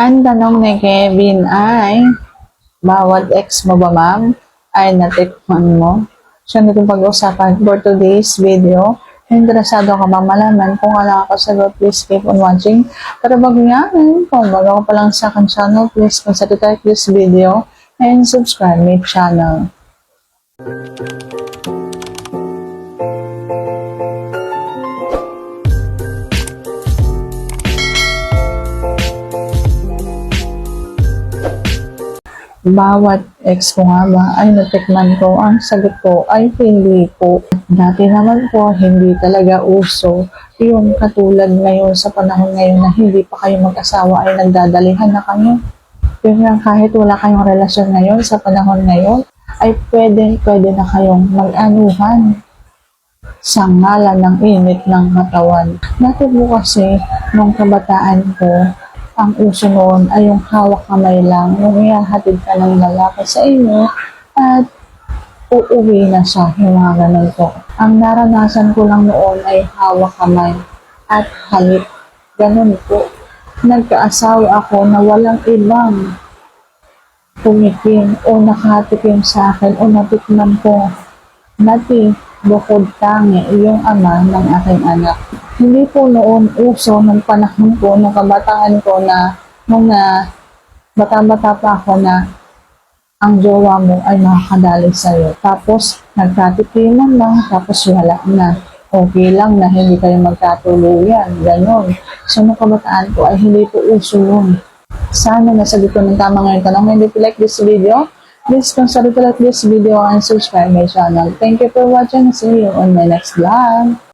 Ang tanong ni Kevin ay, bawat ex mo ba ma'am ay natikman mo? Siya na pag-usapan for today's video. Interesado ka ba malaman kung ano ako sagot, please keep on watching. Pero bago yan, kung bago ka pa lang sa akin channel, please consider like this video and subscribe my channel. Bawat ex ko nga ba ay natikman ko, ang sagot ko ay hindi po. Dati naman po, hindi talaga uso yung katulad ngayon sa panahon ngayon na hindi pa kayo mag-asawa ay nagdadalihan na kayo. Yun nga, kahit wala kayong relasyon ngayon sa panahon ngayon, ay pwede, pwede na kayong mag-anuhan sa ngalan ng init ng katawan. Dati po kasi, nung kabataan ko, ang uso noon ay yung hawak kamay lang, yung ihahatid ka ng lalaki sa inyo, at uuwi na siya, yung mga ganun po. Ang naranasan ko lang noon ay hawak kamay at halik. Ganun po. Nagkaasawa ako na walang ibang tumikim o nakatikim sa akin o natikman ko. Nati, bukod tangi, yung ama ng aking anak. Hindi po noon uso ng panahon ko, nung kabataan ko na, nung na, bata-bata pa ako na ang jowa mo ay makakadali sa'yo. Tapos, nagkatikiman lang, tapos wala na. Okay lang na hindi kayo magkatuluyan. Ganon. So, nung kabataan ko ay hindi po uso yun. Sana nasagot ko ng tama ngayon tanong. Hindi po like this video. Please consider to like this video and subscribe my channel. Thank you for watching. See you on my next vlog.